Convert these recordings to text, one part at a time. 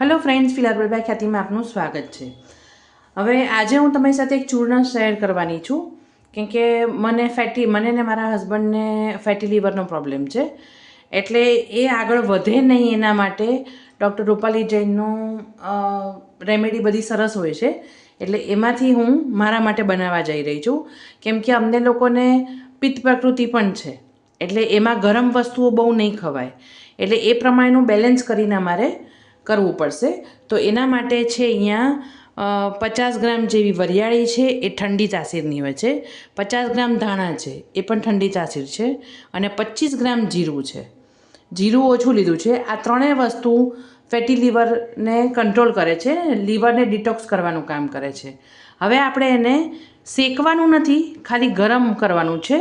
Hello friends બરબા ખ્યાતિમાં આપનું સ્વાગત છે. હવે આજે હું તમારી સાથે એક ચૂર્ણ શેર કરવાની છું, કેમ કે મને ફેટી મને ને મારા હસબન્ડને ફેટી લીવરનો પ્રોબ્લેમ છે. એટલે એ આગળ વધે નહીં એના માટે ડૉક્ટર રૂપાલી જૈનનું રેમેડી બધી સરસ હોય છે. એટલે એમાંથી હું મારા માટે બનાવવા જઈ રહી છું, કેમ કે અમને લોકોને પિત્ત પ્રકૃતિ પણ છે. એટલે એમાં ગરમ વસ્તુઓ બહુ નહીં ખવાય. એટલે એ પ્રમાણેનું બેલેન્સ કરીને અમારે કરવું પડશે. તો એના માટે છે અહીંયા પચાસ ગ્રામ જેવી વરિયાળી છે, એ ઠંડી તાસીરની હોય છે. પચાસ ગ્રામ ધાણા છે, એ પણ ઠંડી તાસીર છે. અને પચીસ ગ્રામ જીરું છે. જીરું ઓછું લીધું છે. આ ત્રણેય વસ્તુ ફેટી લીવરને કંટ્રોલ કરે છે, લીવરને ડિટોક્સ કરવાનું કામ કરે છે. હવે આપણે એને શેકવાનું નથી, ખાલી ગરમ કરવાનું છે.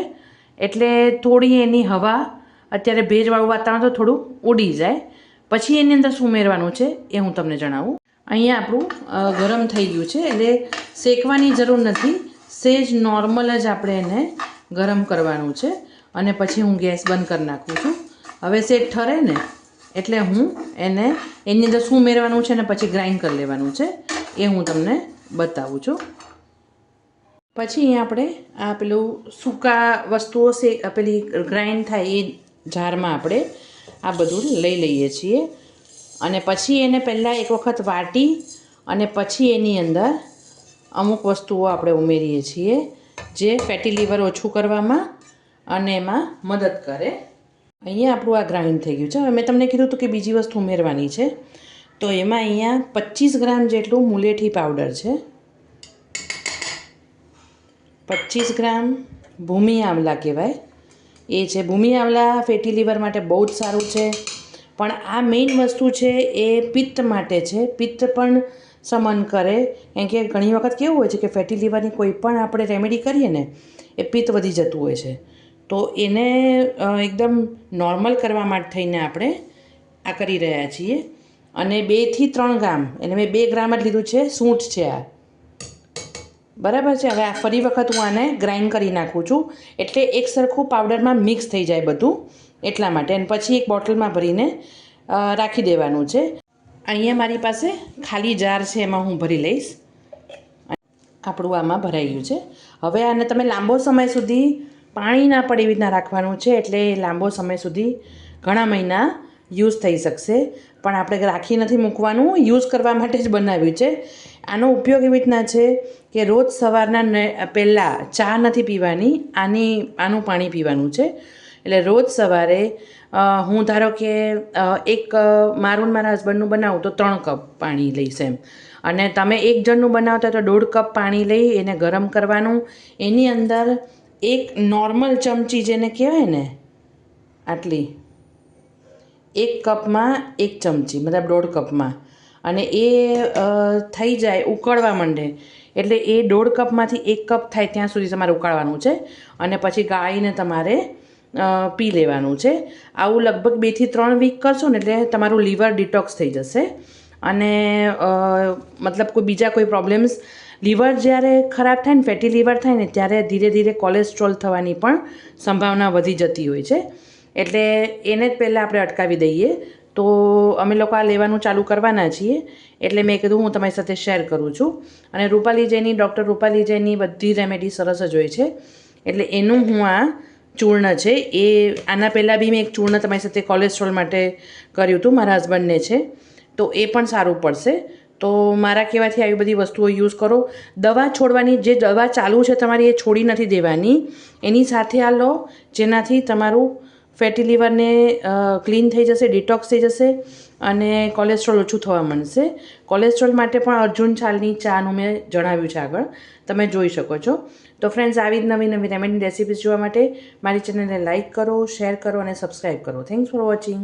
એટલે થોડી એની હવા, અત્યારે ભેજવાળું વાતાવરણ તો થોડું ઉડી જાય. પછી એની અંદર શું ઉમેરવાનું છે એ હું તમને જણાવું. અહીંયા આપણું ગરમ થઈ ગયું છે એટલે શેકવાની જરૂર નથી. સેજ નોર્મલ જ આપણે એને ગરમ કરવાનું છે અને પછી હું ગેસ બંધ કરી નાખું છું. હવે સેજ ઠરે ને એટલે હું એને, એની અંદર શું ઉમેરવાનું છે ને પછી ગ્રાઇન્ડ કરી લેવાનું છે એ હું તમને બતાવું છું. પછી અહીંયા આપણે આ પેલું સૂકા વસ્તુઓ સે પેલી ગ્રાઇન્ડ થાય એ જારમાં આપણે આ બધું લઈ લઈએ છીએ. અને પછી એને પહેલાં એક વખત વાટી અને પછી એની અંદર અમુક વસ્તુઓ આપણે ઉમેરીએ છીએ જે ફેટી લીવર ઓછું કરવામાં અને એમાં મદદ કરે. અહીંયા આપણું આ ગ્રાઇન્ડ થઈ ગયું છે. હવે મેં તમને કીધું હતું કે બીજી વસ્તુ ઉમેરવાની છે. તો એમાં અહીંયા પચીસ ગ્રામ જેટલું મુલેઠી પાવડર છે. પચીસ ગ્રામ ભૂમિ આમલા કહેવાય. એ છે ભૂમિ આંવલા ફેટી લીવર માટે બહુ જ સારું છે. પણ આ મેઇન વસ્તુ છે એ પિત્ત માટે છે. પિત્ત પણ સમન કરે. કેમ કે ઘણી વખત કેવું હોય છે કે ફેટી લીવરની કોઈ પણ આપણે રેમેડી કરીએ ને, એ પિત્ત વધી જતું હોય છે. તો એને એકદમ નોર્મલ કરવા માટે થઈને આપણે આ કરી રહ્યા છીએ. અને બેથી ત્રણ ગ્રામ એટલે મેં બે ગ્રામ જ લીધું છે, સૂંઠ છે આ. બરાબર છે? હવે આ ફરી વખત હું આને ગ્રાઇન્ડ કરી નાખું છું. એટલે એક સરખું પાવડરમાં મિક્સ થઈ જાય બધું એટલા માટે. અને પછી એક બોટલમાં ભરીને રાખી દેવાનું છે. અહીંયા મારી પાસે ખાલી જાર છે, એમાં હું ભરી લઈશ. આપણું આમાં ભરાઈ ગયું છે. હવે આને તમે લાંબો સમય સુધી પાણી ના પડે એવી રીતના રાખવાનું છે. એટલે લાંબો સમય સુધી ઘણા મહિના યુઝ થઈ શકશે. પણ આપણે રાખી નથી મૂકવાનું. યુઝ કરવા માટે જ બનાવ્યું છે. આનો ઉપયોગ એવી રીતના છે કે રોજ સવારના પહેલાં ચા નથી પીવાની, આની, આનું પાણી પીવાનું છે. એટલે રોજ સવારે હું ધારો કે એક મારું મારા હસબન્ડનું બનાવું તો ત્રણ કપ પાણી લઈશ એમ. અને તમે એક જણનું બનાવતા તો દોઢ કપ પાણી લઈ એને ગરમ કરવાનું. એની અંદર એક નોર્મલ ચમચી જેને કહેવાય ને, આટલી એક કપમાં એક ચમચી, મતલબ દોઢ કપમાં. અને એ થઈ જાય ઉકળવા માંડે. એટલે એ દોઢ કપમાંથી એક કપ થાય ત્યાં સુધી તમારે ઉકાળવાનું છે. અને પછી ગાળીને તમારે પી લેવાનું છે. આવું લગભગ બેથી ત્રણ વીક કરશો ને એટલે તમારું લીવર ડિટોક્સ થઈ જશે. અને મતલબ કોઈ બીજા કોઈ પ્રોબ્લેમ્સ લીવર જ્યારે ખરાબ થાય ને ફેટી લીવર થાય ને, ત્યારે ધીરે ધીરે કોલેસ્ટ્રોલ થવાની પણ સંભાવના વધી જતી હોય છે. એટલે એને જ પહેલાં આપણે અટકાવી દઈએ. તો અમે લોકો આ લેવાનું ચાલુ કરવાના છીએ. એટલે મેં કીધું હું તમારી સાથે શેર કરું છું. અને રૂપાલી જયની ડૉક્ટર રૂપાલી જયની બધી રેમેડી સરસ જ હોય છે. એટલે એનું હું આ ચૂર્ણ છે. એ આના પહેલાં બી મેં એક ચૂર્ણ તમારી સાથે કોલેસ્ટ્રોલ માટે કર્યું હતું, મારા હસબન્ડને છે. તો એ પણ સારું પડશે. તો મારા કહેવાથી આવી બધી વસ્તુઓ યુઝ કરો. દવા છોડવાની જે દવા ચાલુ છે તમારી એ છોડી નથી દેવાની. એની સાથે આ લો, જેનાથી તમારું ફેટી લીવરને ક્લીન થઈ જશે, ડિટોક્સ થઈ જશે અને કોલેસ્ટ્રોલ ઓછું થવા મળશે કોલેસ્ટ્રોલ માટે પણ અર્જુન છાલની ચાનું મેં જણાવ્યું છે આગળ. તમે જોઈ શકો છો. તો ફ્રેન્ડ્સ આવી જ નવી નવી રેમેડી રેસિપીઝ જોવા માટે મારી ચેનલને લાઇક કરો શેર કરો અને સબસ્ક્રાઈબ કરો. Thanks for watching